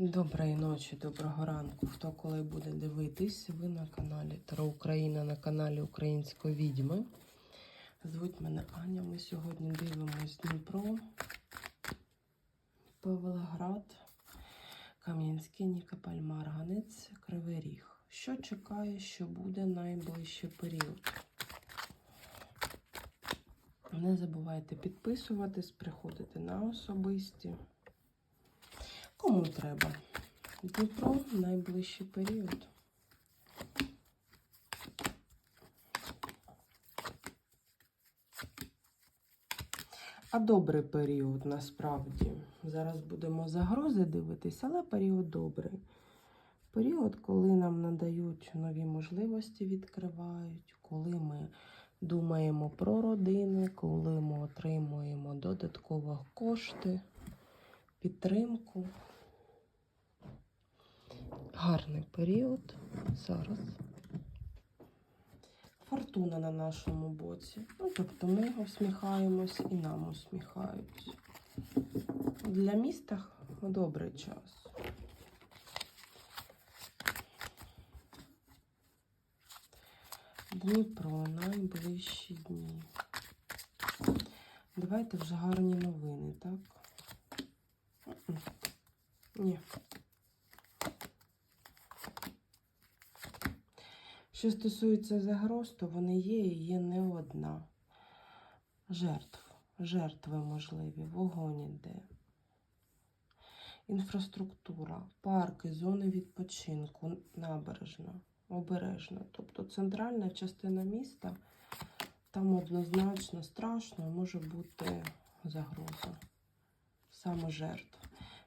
Доброї ночі, доброго ранку. Хто коли буде дивитись, ви на каналі Таро Україна на каналі Української відьми. Звуть мене Аня. Ми сьогодні дивимось Дніпро, Павлоград, Кам'янський, Нікополь, Марганець, Кривий Ріг. Що чекає, що буде найближчий період? Не забувайте підписуватись, приходити на особисті. Кому треба? Дніпро в найближчий період. А добрий період насправді. Зараз будемо загрози дивитися, але період добрий. Період, коли нам надають нові можливості, відкривають, коли ми думаємо про родини, коли ми отримуємо додатково кошти, підтримку. Гарний період зараз. Фортуна на нашому боці. Ну, тобто ми усміхаємось і нам усміхаються. Для міста добрий час. Дніпро, найближчі дні. Давайте вже гарні новини, так? Ні. Що стосується загроз, то вони є і є не одна. Жертв. Жертви можливі, вогонь іде. Інфраструктура, парки, зони відпочинку, набережна, обережна. Тобто центральна частина міста, там однозначно страшно може бути загроза. Саме жертв.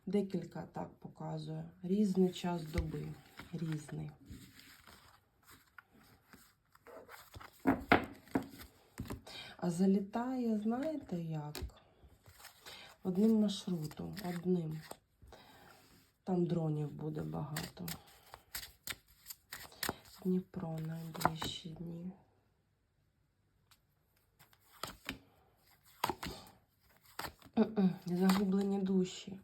Декілька так показує. Різний час доби. Різний. А залітає, знаєте як? Одним маршрутом, одним. Там дронів буде багато. Дніпро найближчі дні. Загублені душі.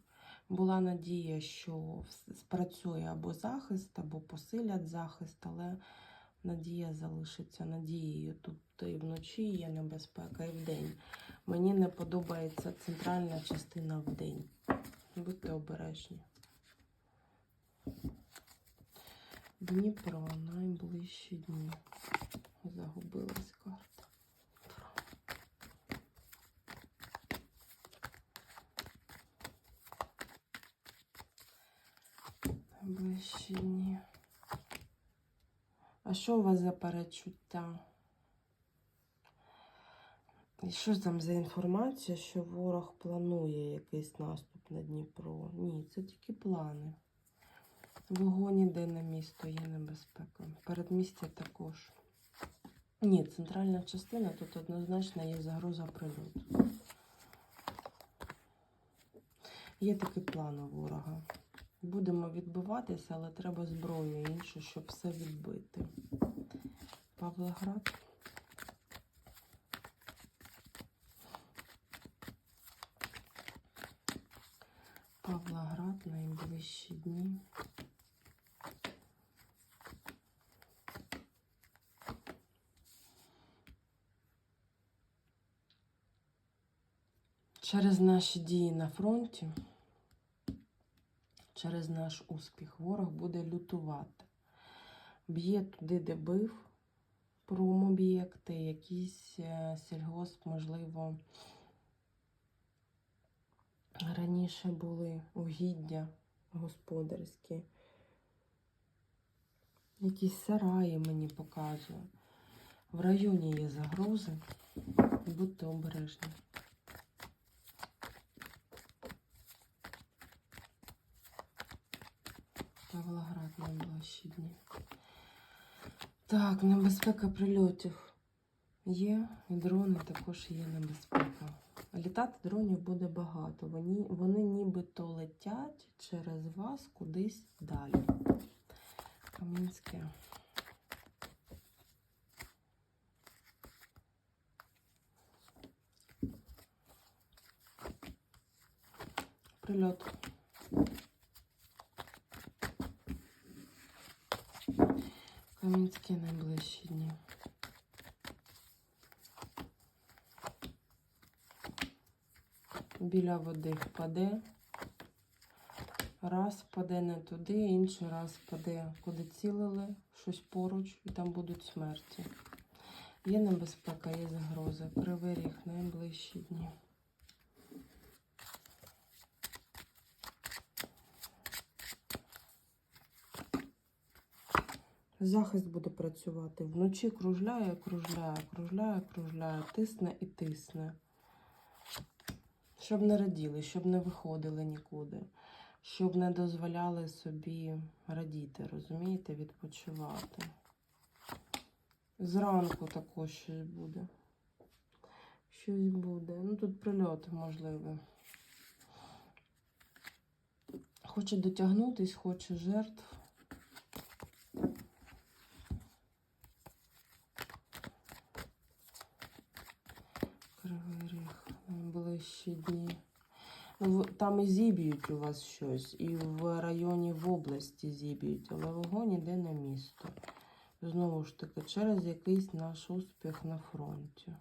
Була надія, що спрацює або захист, або посилять захист, але надія залишиться надією. Тут і вночі є небезпека, і вдень. Мені не подобається центральна частина вдень. Будьте обережні. Дніпро, найближчі дні. Загубилась карта. Найближчі дні. А що у вас за перечуття? І що там за інформація, що ворог планує якийсь наступ на Дніпро? Ні, це тільки плани. Вогонь іде на місто, є небезпека. Передмістя також. Ні, центральна частина тут однозначно є загроза прильоту. Є такий план у ворога. Будемо відбиватися, але треба зброю іншу, щоб все відбити. Павлоград. Павлоград найближчі дні. Через наші дії на фронті, через наш успіх, ворог буде лютувати. Б'є туди, де бив промоб'єкти, якісь е, сільгосп, можливо, раніше були угіддя господарські. Якісь сараї мені показує. В районі є загрози. Будьте обережні. Павлоград найближчі дні. Так, небезпека прильотів є, і дрони також є небезпека. Літати дронів буде багато. Вони, вони нібито летять через вас кудись далі. Кам'янське. Прильот. Кам'янські найближчі дні. Біля води впаде. Раз впаде не туди, інший раз впаде, куди цілили, щось поруч, і там будуть смерті. Є небезпека, є загроза. Кривий ріг найближчі дні. Захист буде працювати. Вночі кружляє, кружляє, кружляє, кружляє, тисне і тисне. Щоб не раділи, щоб не виходили нікуди, щоб не дозволяли собі радіти, розумієте, відпочивати. Зранку також щось буде. Щось буде. Ну тут прильот можливий. Хоче дотягнутись, хоче жертв. Кривий ріг, найближчі дні. Ну, Там і зіб'ють у вас щось, і в районі в області зіб'ють, але вогонь іде на місто. Знову ж таки, через якийсь наш успіх на фронті.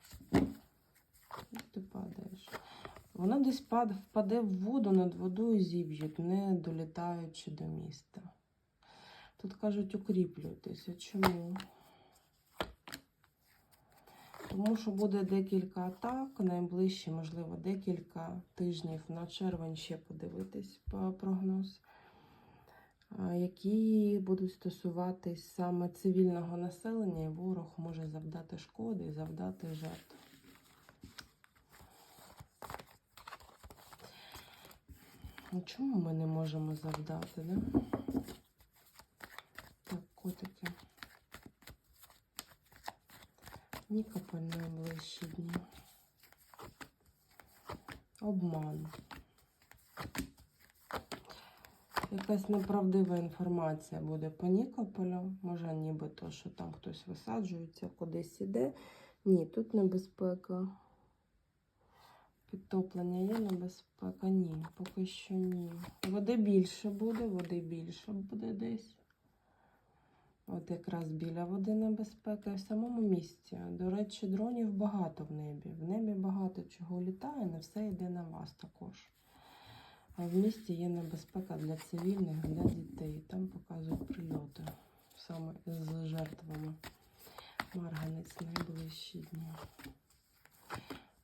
Як ти падаєш? Вона десь пад, впаде в воду, над водою зіб'ють, не долітаючи до міста. Тут кажуть, укріплюйтеся. Чому? Тому що буде декілька атак, найближчі, можливо, декілька тижнів на червень ще подивитись по прогноз, які будуть стосуватись саме цивільного населення, і ворог може завдати шкоди і завдати жертв. Ну, Чому ми не можемо завдати, да? Так, котики. Нікополь найближчі дні. Обман. Якась неправдива інформація буде по Нікополю. Може, нібито, що там хтось висаджується, кудись іде. Ні, тут небезпека. Підтоплення є небезпека? Ні, поки що ні. Води більше буде, води більше буде десь. От якраз біля води небезпека і в самому місці. До речі, дронів багато в небі. В небі багато чого літає, не все йде на вас також. А в місті є небезпека для цивільних, для дітей. Там показують прильоти саме з жертвами. Марганець найближчі дні.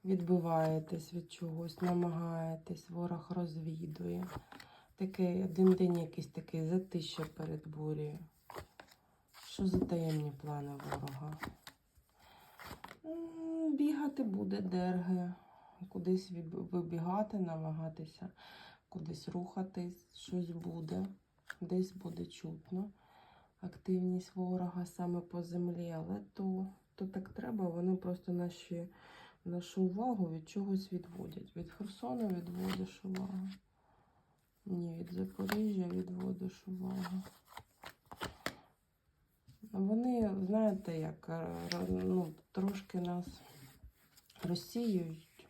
Відбиваєтесь від чогось, намагаєтесь, ворог розвідує. Такий один день якийсь такий затища перед бурею. Що за таємні плани ворога? Бігати буде дерги, кудись вибігати, намагатися кудись рухатись, щось буде, десь буде чутно. Активність ворога саме по землі, але то, то так треба, вони просто наші, нашу увагу від чогось відводять. Від Херсону відводиш увагу. Ні, від Запоріжжя відводиш увагу. Вони, знаєте, як е, ну, трошки нас розсіюють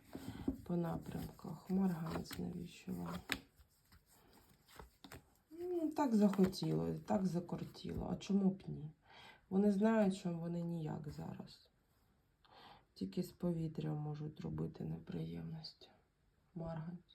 по напрямках. Марганець навіщо вам? Ну, так захотіло, так закортіло. А чому б ні? Вони знають, що вони ніяк зараз. Тільки з повітря можуть робити неприємності. Марганець.